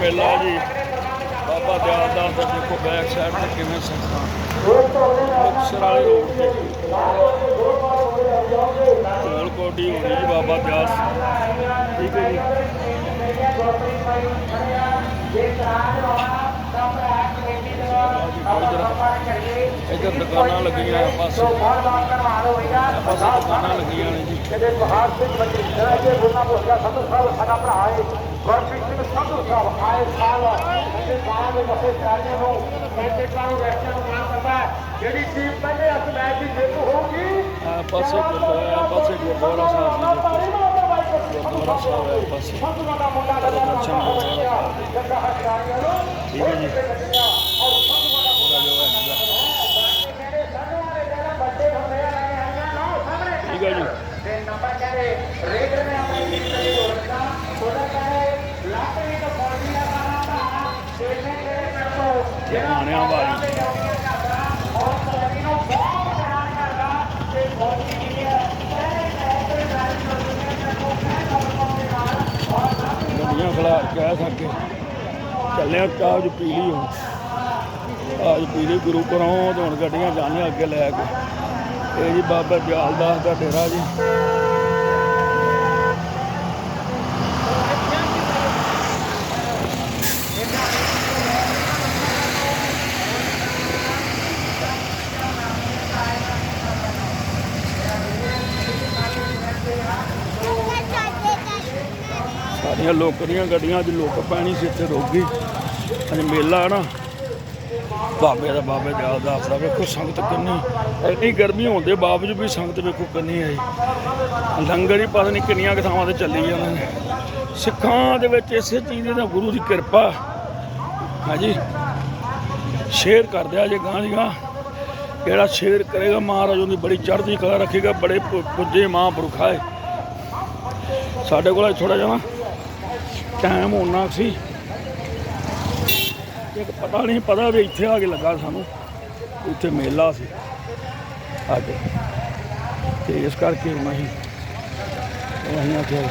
ਮੇਲਾ ਜੀ। ਬਾਬਾ ਦਿਆਲ ਦਾ ਦੇਖੋ ਬੈਕ ਸਾਈਡ ਤੇ ਕਿਵੇਂ ਸੰਗਤਾਂ ਮੁਕਤਸਰ ਵਾਲੇ ਰੋਡ ਤੇ। ਢੋਲ ਕੋਡੀ ਹੋ ਜੀ ਬਾਬਾ ਦਿਆਲ ਠੀਕ ਹੈ ਜੀ। ਇੱਧਰ ਦੁਕਾਨਾਂ ਲੱਗੀਆਂ ਪਾਸੇ। ਪਾਸੇ ਦੁਕਾਨਾਂ ਲੱਗੀਆਂ ਨੇ ਜੀ। ਜਿਹੜੇ ਪਹਾੜ ਸਿੰਘ ਬੱਚੇ ਜਿਹੜਾ ਇਹ ਬੋਲਣਾ ਬੋਲਿਆ ਸਾਡਾ ਭਰਾ ਹੈ। ਗੁਰਪ੍ਰੀਤ ਸਿੰਘ ਸੰਧੂ ਸਾਹਿਬ ਆਏ ਸਾਲ ਸਾਡੇ ਬਾਹਰ ਦੇ ਵਸੇ ਚਾਰੀਆਂ ਨੂੰ ਕਹਿੰਦੇ ਕਾਨੂੰ ਵੈਸਟਰ ਨੂੰ ਮਾਨ ਕਰਦਾ ਹੈ। ਜਿਹੜੀ ਟੀਮ ਪਹਿਲੇ ਇਸ ਮੈਚ ਦੀ ਜੇਤੂ ਹੋਊਗੀ ਆ ਪਾਸੇ ਗੁਰਦੁਆਰਾ ਆ ਪਾਸੇ ਗੁਰਦੁਆਰਾ ਸਾਹਿਬ ਜੀ ਦੇਖੋ ਗੁਰਦੁਆਰਾ ਸਾਹਿਬ ਹੈ ਆ ਪਾਸੇ ਸੰਧੂਆਂ ਦਾ ਮੁੰਡਾ ਗੱਲਾਂ ਨਾਲ ਦਰਸ਼ਨ ਗੁਰਦੁਆਰਾ ਸਾਹਿਬ ਦੇ। ਜੱਗਾ ਹਸ਼ਾਰੀਆਂ ਨੂੰ ਠੀਕ ਹੈ ਜੀ ਔਰ ਸੰਧੂਆਂ ਦਾ ਥੋੜਾ ਜਿਹਾ ਹੈਗਾ। ਕਹਿੰਦੇ ਸੰਧੂਆਂ ਦੇ ਜਿਹੜਾ ਵੱਡੇ ਹੁੰਦੇ ਆ ਆਈਆਂ ਨਾ ਸਾਹਮਣੇ ਠੀਕ ਹੈ ਜੀ ਤੇ ਨੰਬਰ ਕਹਿੰਦੇ ਰੇਡਰ ਨੇ ਆਪਣੀ ਟੀਮ ਦੇ ਜੋੜ ਦਿੱਤਾ ਉਹਦਾ ਕਹਿੰਦੇ ਵਾਲੀ। ਗੱਡੀਆਂ ਖਲਾ ਕਹਿ ਸਕੇ। ਚੱਲਿਆ ਕਾਜ ਪੀ ਲਈ ਹੁਣ। ਕਾਜ ਗੁਰੂ ਘਰੋਂ ਹੁਣ ਗੱਡੀਆਂ ਜਾਣੇ ਅੱਗੇ ਲੈ ਕੇ। ਇਹ ਜੀ ਬਾਬਾ ਦਿਆਲ ਦਾਸ ਦਾ ਡੇਰਾ ਜੀ। ਸਾਡੀਆਂ ਲੋਕ ਦੀਆਂ ਗੱਡੀਆਂ, ਅੱਜ ਲੋਕ ਪੈਣੀ ਸੀ ਇੱਥੇ ਰੁਕ ਗਈ ਅੱਜ ਮੇਲਾ ਨਾ। ਬਾਬੇ ਦਾ ਬਾਬੇ ਦਿਆਲ ਦਾਸ ਦਾ ਵੇਖੋ ਸੰਗਤ ਕਿੰਨੀ, ਇੰਨੀ ਗਰਮੀ ਹੋਣ ਦੇ ਬਾਵਜੂਦ ਵੀ ਸੰਗਤ ਵੇਖੋ ਕਿੰਨੀ ਆਈ ਲੰਗਰ ਹੀ ਪਤਾ ਨਹੀਂ ਕਿੰਨੀਆਂ ਕਥਾਵਾਂ ਤੇ ਚੱਲੀ ਜਾਂਦੇ ਨੇ। ਸਿੱਖਾਂ ਦੇ ਵਿੱਚ ਇਸੇ ਚੀਜ਼ ਦੀ ਤਾਂ ਗੁਰੂ ਦੀ ਕਿਰਪਾ। ਹਾਂਜੀ। ਸ਼ੇਅਰ ਕਰ ਦਿਆ ਜੇ ਗਾਂ ਦੀ ਗਾਂ ਜਿਹੜਾ ਸ਼ੇਅਰ ਕਰੇਗਾ, ਮਹਾਰਾਜ ਉਹਦੀ ਬੜੀ ਚੜ੍ਹਦੀ ਕਲਾ ਰੱਖੇਗਾ, ਬੜੇ ਪੁ- ਪੁੱਜੇ ਮਹਾਂਪੁਰਖ ਆਏ ਸਾਡੇ ਕੋਲ ਥੋੜਾ ਜਿਹਾ ਟਾਈਮ ਹੋਣਾ ਸੀ। ਇੱਕ ਪਤਾ ਨਹੀਂ, ਪਤਾ ਵੀ ਇੱਥੇ ਆ ਕੇ ਲੱਗਾ ਸਾਨੂੰ। ਇੱਥੇ ਮੇਲਾ ਸੀ। ਅੱਜ। ਤੇ ਇਸ ਕਰਕੇ ਹੁਣ ਅਸੀਂ ਅਸੀਂ ਆਖਿਆ,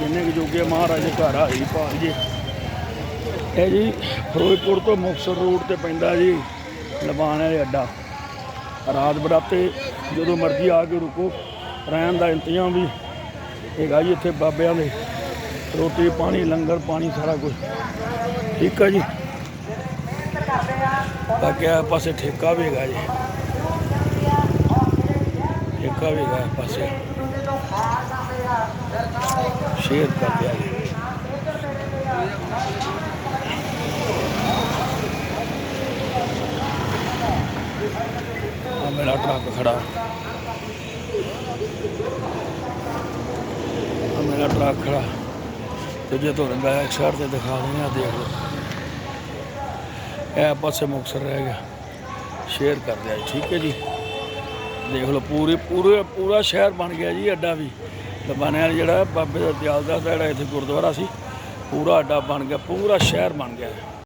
ਜਿੰਨੇ ਕੁ ਜੋਗੇ ਮਹਾਰਾਜ ਦੇ ਘਰ ਆ ਹੀ ਪਾ ਜੀ ਇਹ ਜੀ, ਫਿਰੋਜ਼ਪੁਰ ਤੋਂ ਮੁਕਤਸਰ ਰੋਡ ਤੇ ਪੈਂਦਾ ਜੀ ਲਬਾਨ ਵਾਲੇ ਅੱਡਾ। ਰਾਤ ਬਰਾਤੇ ਜਦੋਂ ਮਰਜ਼ੀ ਆ ਕੇ ਰੁਕੋ, ਰਹਿਣ ਦਾ ਇੰਤਜ਼ਾਮ ਵੀ ਹੈਗਾ ਜੀ ਇੱਥੇ ਬਾਬਿਆਂ ਦੇ। ਰੋਟੀ, ਪਾਣੀ, ਲੰਗਰ, ਪਾਣੀ, ਸਾਰਾ ਕੁਝ। ਠੀਕ ਆ ਜੀ। ਬਾਕੀ ਆ ਪਾਸੇ ਠੇਕਾ ਵੀ ਹੈਗਾ ਜੀ। ਠੇਕਾ ਵੀ ਹੈਗਾ ਇਸ ਪਾਸੇ। ਸ਼ੇਅਰ ਕਰ ਦਿਆ ਜੀ। ਆ ਮੇਰਾ ਟਰੱਕ ਖੜਾ। ਆ ਮੇਰਾ ਟਰੱਕ ਖੜਾ। ਤੇ ਜੇ ਤੁਹਾਨੂੰ ਬੈਕ ਸਾਈਡ ਤੇ ਦਿਖਾ ਦਿੰਦੇ ਆ ਦੇਖ ਲਓ। ਇਹ ਪਾਸੇ ਮੁਕਸਰ ਰਹਿ ਗਿਆ। ਸ਼ੇਅਰ ਕਰ ਦਿਆ ਜੀ, ਠੀਕ ਹੈ ਜੀ। ਦੇਖ ਲਓ, ਪੂਰੇ ਪੂਰੇ, ਪੂਰਾ ਸ਼ਹਿਰ ਬਣ ਗਿਆ ਜੀ, ਅੱਡਾ ਵੀ। ਲਬਾਨੇ ਵਾਲਾ ਜਿਹੜਾ ਬਾਬੇ ਦਾ ਦਿਆਲ ਦਾ ਜਿਹੜਾ ਇੱਥੇ ਗੁਰਦੁਆਰਾ ਸੀ, ਪੂਰਾ ਅੱਡਾ ਬਣ ਗਿਆ, ਪੂਰਾ ਸ਼ਹਿਰ ਬਣ ਗਿਆ।